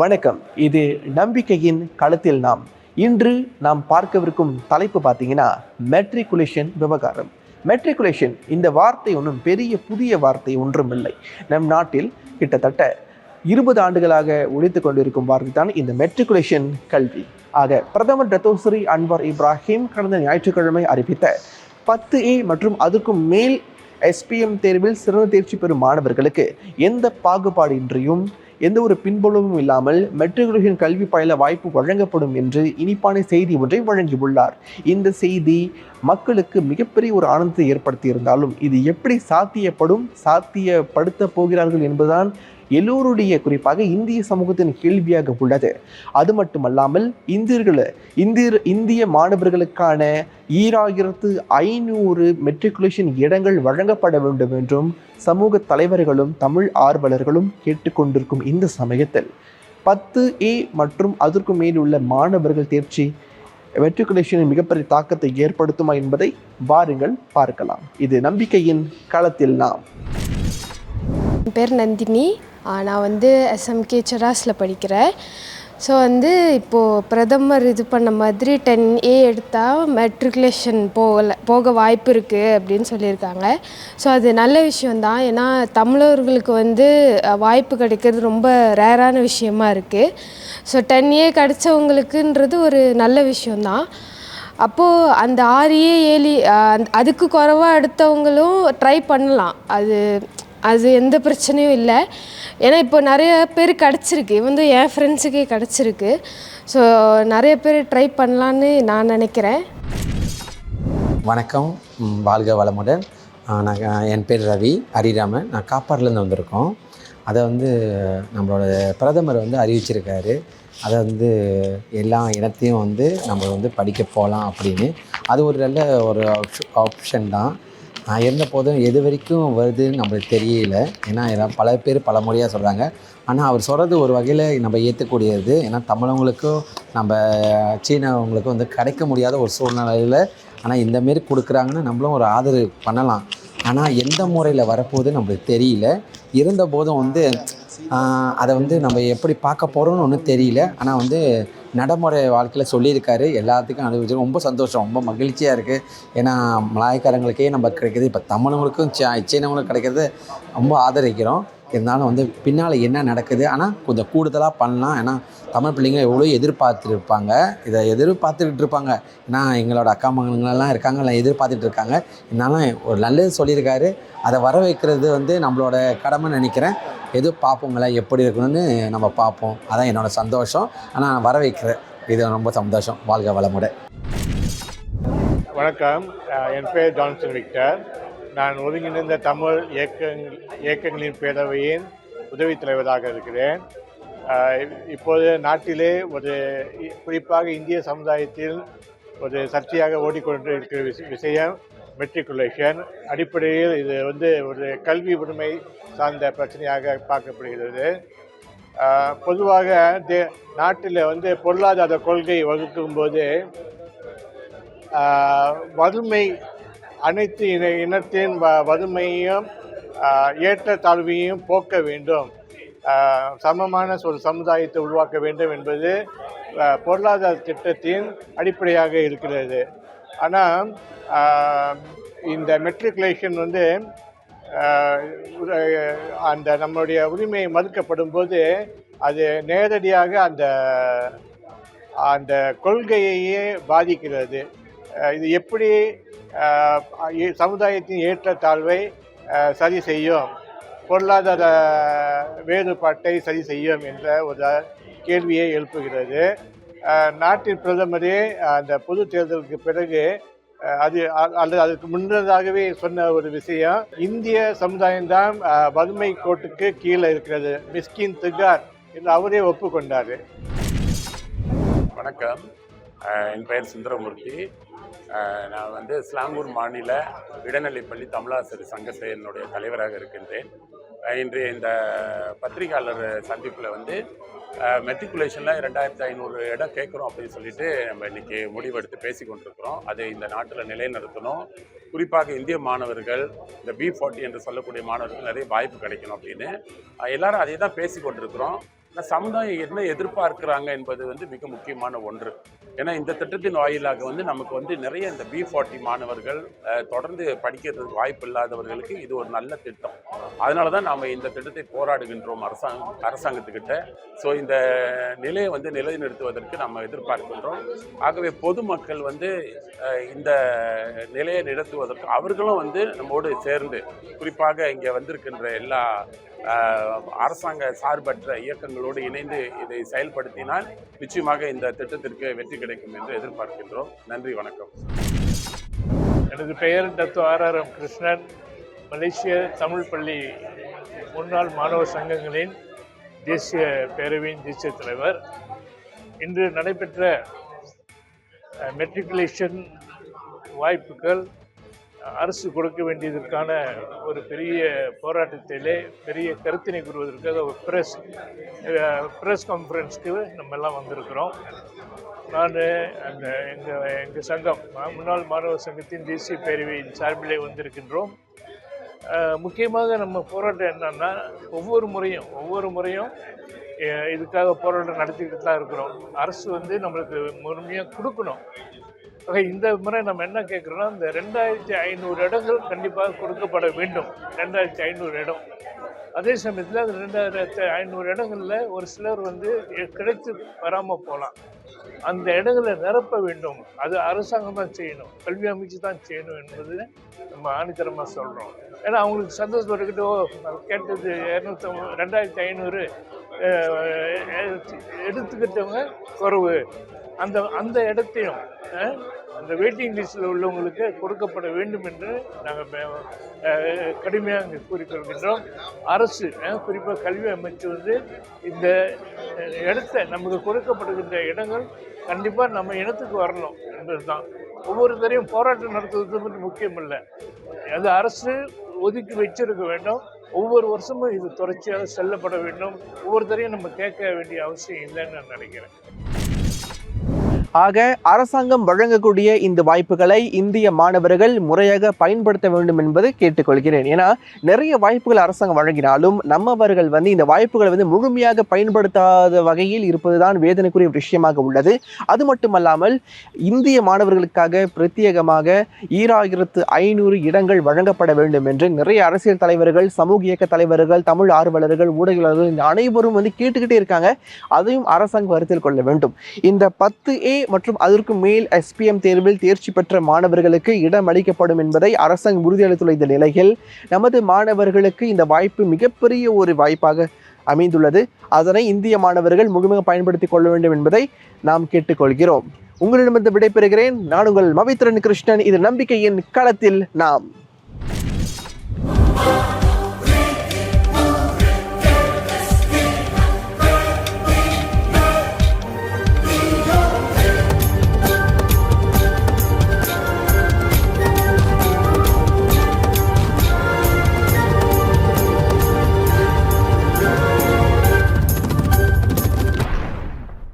வணக்கம். இது நம்பிக்கையின் களத்தில் நாம். இன்று நாம் பார்க்கவிருக்கும் தலைப்பு பார்த்தீங்கன்னா மெட்ரிகுலேஷன் விவகாரம். மெட்ரிகுலேஷன் இந்த வார்த்தை ஒன்றும் பெரிய புதிய வார்த்தை ஒன்றும் இல்லை. நம் நாட்டில் கிட்டத்தட்ட இருபது ஆண்டுகளாக ஒழித்து கொண்டிருக்கும் வார்த்தை தான் இந்த மெட்ரிகுலேஷன் கல்வி. ஆக பிரதமர் டத்தோசரி அன்வர் இப்ராஹிம் கடந்த ஞாயிற்றுக்கிழமை அறிவித்த பத்து ஏ மற்றும் அதற்கும் மேல் எஸ்பிஎம் தேர்வில் சிறந்த தேர்ச்சி பெறும் மாணவர்களுக்கு எந்த பாகுபாடின்றியும் எந்த ஒரு பின்புலமும் இல்லாமல் மெட்ரிகுலேஷன் கல்வி பயில வாய்ப்பு வழங்கப்படும் என்று இனிப்பான செய்தி ஒன்றை வழங்கியுள்ளார். இந்த செய்தி மக்களுக்கு மிகப்பெரிய ஒரு ஆனந்தத்தை ஏற்படுத்தி இருந்தாலும் இது எப்படி சாத்தியப்படும் சாத்தியப்படுத்த போகிறார்கள் என்பதுதான் எல்லோருடைய குறிப்பாக இந்திய சமூகத்தின் கேள்வியாக உள்ளது. அது மட்டுமல்லாமல் இந்தியர்கள் இந்திய இந்திய மாணவர்களுக்கான ஈராயிரத்து ஐநூறு மெட்ரிகுலேஷன் இடங்கள் வழங்கப்பட வேண்டும் என்றும் சமூக தலைவர்களும் தமிழ் ஆர்வலர்களும் கேட்டுக்கொண்டிருக்கும் இந்த சமயத்தில் பத்து ஏ மற்றும் அதற்கு மேலுள்ள மாணவர்கள் தேர்ச்சி மெட்ரிகுலேஷனின் மிகப்பெரிய தாக்கத்தை ஏற்படுத்துமா என்பதை வாருங்கள் பார்க்கலாம். இது நம்பிக்கையின் களத்தில் நாம். என் பேர் நந்தினி. நான் வந்து எஸ்எம்கே செராஸில் படிக்கிறேன். ஸோ வந்து இப்போது பிரதமர் இது பண்ண மாதிரி டென் ஏ எடுத்தால் மெட்ரிகுலேஷன் போகல போக வாய்ப்பு இருக்குது அப்படின்னு சொல்லியிருக்காங்க. ஸோ அது நல்ல விஷயந்தான் ஏன்னா தமிழர்களுக்கு வந்து வாய்ப்பு கிடைக்கிறது ரொம்ப ரேரான விஷயமா இருக்குது ஸோ டென் ஏ கிடைச்சவங்களுக்குன்றது ஒரு நல்ல விஷயந்தான் அப்போது அந்த ஆறு ஏ ஏழு அதுக்கு குறைவாக எடுத்தவங்களும் ட்ரை பண்ணலாம். அது அது எந்த பிரச்சனையும் இல்லை. ஏன்னா இப்போ நிறைய பேர் கிடச்சிருக்கு. வந்து என் ஃப்ரெண்ட்ஸுக்கே கிடச்சிருக்கு. ஸோ நிறைய பேர் ட்ரை பண்ணலான்னு நான் நினைக்கிறேன். வணக்கம். வாழ்க வளமுடன். நான் என் பேர் ரவி. ஹரிராமன். நான் காப்பாடுலேருந்து வந்திருக்கோம். அதை வந்து நம்மளோட பிரதமர் வந்து அறிவிச்சிருக்காரு. அதை வந்து எல்லா இனத்தையும் வந்து நம்ம வந்து படிக்க போகலாம் அப்படின்னு. அது ஒரு நல்ல ஒரு ஆப்ஷன் தான். நான் இருந்த போதும் எது வரைக்கும் வருதுன்னு நம்மளுக்கு தெரியல. ஏன்னா எல்லாம் பல பேர் பல முறையாக சொல்கிறாங்க ஆனால் அவர் சொல்கிறது ஒரு வகையில் நம்ம ஏற்றக்கூடியது ஏன்னா தமிழவங்களுக்கும் நம்ம சீனவங்களுக்கும் வந்து கிடைக்க முடியாத ஒரு சூழ்நிலையில் ஆனால் இந்தமாரி கொடுக்குறாங்கன்னு நம்மளும் ஒரு ஆதரவு பண்ணலாம். ஆனால் எந்த முறையில் வரப்போகுது நம்மளுக்கு தெரியல. இருந்த போதும் வந்து அதை வந்து நம்ம எப்படி பார்க்க போகிறோம்னு ஒன்றும் தெரியல. ஆனால் வந்து நடைமுறை வாழ்க்கையில் சொல்லியிருக்காரு. எல்லாத்துக்கும் அனுபவிச்சு ரொம்ப சந்தோஷம். ரொம்ப மகிழ்ச்சியாக இருக்குது ஏன்னா மலாய்க்காரங்களுக்கே நம்ம கிடைக்கிது இப்போ தமிழங்களுக்கும் சீனவங்களுக்கும் கிடைக்கிறது ரொம்ப ஆதரிக்கிறோம். இருந்தாலும் வந்து பின்னால் என்ன நடக்குது? ஆனால் கொஞ்சம் கூடுதலாக பண்ணலாம். ஏன்னா தமிழ் பிள்ளைங்க எவ்வளோ எதிர்பார்த்துருப்பாங்க. இதை எதிர்பார்த்துக்கிட்டு இருப்பாங்க. ஏன்னா எங்களோட அக்கா மகன்கள்லாம் இருக்காங்க எல்லாம் எதிர்பார்த்துட்டு இருக்காங்க. இருந்தாலும் ஒரு நல்லது சொல்லியிருக்காரு. அதை வர வைக்கிறது வந்து நம்மளோட கடமை நினைக்கிறேன். எது பார்ப்போங்களா எப்படி இருக்கணும்னு நம்ம பார்ப்போம் அதான் என்னோட சந்தோஷம். ஆனால் நான் வர வைக்கிறேன் இது ரொம்ப சந்தோஷம். வாழ்க வளமுடன். வணக்கம். என் பேர் ஜான்சன் விக்டர். நான் ஒருங்கிணைந்த தமிழ் இயக்கங்கள் இயக்கங்களின் பேரவையின் உதவித் தலைவராக இருக்கிறேன்? இப்போது நாட்டிலே ஒரு குறிப்பாக இந்திய சமுதாயத்தில் ஒரு சர்ச்சையாக ஓடிக்கொண்டு இருக்கிற விஷயம் மெட்ரிகுலேஷன் அடிப்படையில் இது வந்து ஒரு கல்வி உரிமை சார்ந்த பிரச்சனையாக பார்க்கப்படுகிறது. பொதுவாக தே- நாட்டில் வந்து பொருளாதார கொள்கை வகுக்கும்போது போது வறுமை அனைத்து இன இனத்தின் வ வறுமையையும் ஆஹ் ஏற்றத்தாழ்வையும் போக்க வேண்டும். சமமான ஒரு சமுதாயத்தை உருவாக்க வேண்டும் என்பது பொருளாதார திட்டத்தின் அடிப்படையாக இருக்கிறது. ஆனால் இந்த மெட்ரிகுலேஷன் வந்து அந்த நம்மளுடைய உரிமை மறுக்கப்படும் போது அது நேரடியாக அந்த அந்த கொள்கையையே பாதிக்கிறது. இது எப்படி சமுதாயத்தின் ஏற்றத்தாழ்வை சரி செய்யும். பொருளாதார வேறுபாட்டை சரி செய்யும் என்ற ஒரு கேள்வியை எழுப்புகிறது. நாட்டின் பிரதமரே அந்த பொது தேர்தலுக்கு பிறகு அது அல்லது அதுக்கு முன்னதாகவே சொன்ன ஒரு விஷயம் இந்திய சமுதாயம்தான் வறுமை கோட்டுக்கு கீழே இருக்கிறது. மிஸ்கின் திகார் என்று அவரே ஒப்புக்கொண்டார். வணக்கம். என் பெயர் சுந்தரமூர்த்தி. நான் வந்து ஸ்லாங்கூர் மாநில இடைநிலைப்பள்ளி தமிழாசிரியர் சங்க செயலினுடைய தலைவராக இருக்கின்றேன். இன்று இன்றைய இந்த பத்திரிகையாளர் சந்திப்பில் வந்து மெட்ரிகுலேஷனில் ரெண்டாயிரத்தி ஐநூறு இடம் கேட்குறோம் அப்படின்னு சொல்லிட்டு நம்ம இன்றைக்கி முடிவெடுத்து பேசி கொண்டிருக்கிறோம். அதை இந்த நாட்டில் நிலைநிறுத்தணும். குறிப்பாக இந்திய மாணவர்கள் இந்த பி ஃபார்ட்டி என்று சொல்லக்கூடிய மாணவர்கள் நிறைய வாய்ப்பு கிடைக்கணும் அப்படின்னு. எல்லாரும் அதை தான் பேசி கொண்டிருக்கிறோம். ஆனால் சமுதாயம் என்ன எதிர்பார்க்கிறாங்க என்பது வந்து மிக முக்கியமான ஒன்று. ஏன்னா இந்த திட்டத்தின் வாயிலாக வந்து நமக்கு வந்து நிறைய இந்த பி ஃபார்ட்டி மாணவர்கள் தொடர்ந்து படிக்கிறதுக்கு வாய்ப்பு இல்லாதவர்களுக்கு இது ஒரு நல்ல திட்டம். அதனால தான் நாம் இந்த திட்டத்தை போராடுகின்றோம் அரசாங்கம் அரசாங்கத்துக்கிட்ட. ஸோ இந்த நிலையை வந்து நிலைநிறுத்துவதற்கு நம்ம எதிர்பார்க்கின்றோம். ஆகவே பொதுமக்கள் வந்து இந்த நிலையை நிறுத்துவதற்கு அவர்களும் வந்து நம்மோடு சேர்ந்து குறிப்பாக இங்கே வந்திருக்கின்ற எல்லா அரசாங்க சார்பற்ற இயக்கங்களோடு இணைந்து இதை செயல்படுத்தினால் நிச்சயமாக இந்த திட்டத்திற்கு வெற்றி கிடைக்கும் என்று எதிர்பார்க்கின்றோம். நன்றி வணக்கம். எனது பெயர் தத்து எம் கிருஷ்ணன். மலேசிய தமிழ் பள்ளி முன்னாள் மாணவர் சங்கங்களின் தேசிய பேரவையின் தேசிய தலைவர். இன்று நடைபெற்ற மெட்ரிகுலேஷன் வாய்ப்புகள் அரசு கொடுக்க வேண்டியதற்கான ஒரு பெரிய போராட்டத்திலே பெரிய கருத்தினை கூறுவதற்காக ஒரு ப்ரெஸ் ப்ரெஸ் கான்ஃபரன்ஸ்க்கு நம்ம எல்லாம் வந்திருக்கிறோம். நான் அந்த எங்கள் எங்கள் சங்கம் முன்னாள் மாணவர் சங்கத்தின் தேசிய பேரவையின் சார்பிலே வந்திருக்கின்றோம். முக்கியமாக நம்ம போராட்டம் என்னன்னா ஒவ்வொரு முறையும் ஒவ்வொரு முறையும் இதுக்காக போராட்டம் நடத்திக்கிட்டு தான் இருக்கிறோம். அரசு வந்து நம்மளுக்கு முழுமையாக கொடுக்கணும். இந்த முறை நம்ம என்ன கேட்குறோன்னா இந்த ரெண்டாயிரத்தி ஐநூறு இடங்கள் கண்டிப்பாக கொடுக்கப்பட வேண்டும். ரெண்டாயிரத்தி ஐநூறு இடம். அதே சமயத்தில் அந்த ரெண்டாயிரத்தி ஐநூறு இடங்களில் ஒரு சிலர் வந்து கிடைத்து வராமல் போகலாம் அந்த இடங்களை நிரப்ப வேண்டும். அது அரசாங்கம் தான் செய்யணும். கல்வி அமைச்சு தான் செய்யணும் என்பது நம்ம ஆணித்தரமாக சொல்கிறோம் ஏன்னா அவங்களுக்கு சந்தோஷப்பட்டுக்கிட்டோ கேட்டது இரநூத்தி ரெண்டாயிரத்தி ஐநூறு எடுத்துக்கிட்டவங்க குறவு. அந்த அந்த இடத்தையும் அந்த வெயிட்டிங் லிஸ்ட்டில் உள்ளவங்களுக்கு கொடுக்கப்பட வேண்டும் என்று நாங்கள் கடுமையாக கூறிக்கொள்கின்றோம் அரசு குறிப்பாக கல்வி அமைச்சு வந்து இந்த இடத்த நமக்கு கொடுக்கப்படுகின்ற இடங்கள் கண்டிப்பாக நம்ம இனத்துக்கு வரணும் என்பது தான் ஒவ்வொருத்தரையும் போராட்டம் நடத்துவது மட்டும் முக்கியம் இல்லை அது அரசு ஒதுக்கி வச்சிருக்க வேண்டும். ஒவ்வொரு வருஷமும் இது தொடர்ச்சியாக செல்லப்பட வேண்டும். ஒவ்வொருத்தரையும் நம்ம கேட்க வேண்டிய அவசியம் இல்லைன்னு நான் நினைக்கிறேன். ஆக அரசாங்கம் வழங்கக்கூடிய இந்த வாய்ப்புகளை இந்திய மாணவர்கள் முறையாக பயன்படுத்த வேண்டும் என்பதை கேட்டுக்கொள்கிறேன். ஏன்னா நிறைய வாய்ப்புகள் அரசாங்கம் வழங்கினாலும் நம்மவர்கள் வந்து இந்த வாய்ப்புகளை வந்து முழுமையாக பயன்படுத்தாத வகையில் இருப்பதுதான் வேதனைக்குரிய விஷயமாக உள்ளது. அது மட்டுமல்லாமல் இந்திய மாணவர்களுக்காக பிரத்யேகமாக ஈராயிரத்து ஐநூறு இடங்கள் வழங்கப்பட வேண்டும் என்று நிறைய அரசியல் தலைவர்கள் சமூக இயக்க தலைவர்கள் தமிழ் ஆர்வலர்கள் ஊடகங்கள் இந்த அனைவரும் வந்து கேட்டுக்கிட்டே இருக்காங்க. அதையும் அரசாங்கம் கருத்தில் கொள்ள வேண்டும். இந்த பத்து ஏ மற்றும் அதற்கு மேல் எஸ்பிஎம் தேர்வில் தேர்ச்சி பெற்ற மாணவர்களுக்கு இடம் அளிக்கப்படும் என்பதை அரசாங்கம் உறுதியளித்துள்ள இந்த நிலையில் நமது மாணவர்களுக்கு இந்த வாய்ப்பு மிகப்பெரிய ஒரு வாய்ப்பாக அமைந்துள்ளது. அதனை இந்திய மாணவர்கள் முழுமையாக பயன்படுத்திக் கொள்ள வேண்டும் என்பதை நாம் கேட்டுக்கொள்கிறோம். உங்களிடமிருந்து விடைபெறுகிறேன். நான் உங்கள் மவித்திரன் கிருஷ்ணன். இது நம்பிக்கையின் களத்தில் நாம்.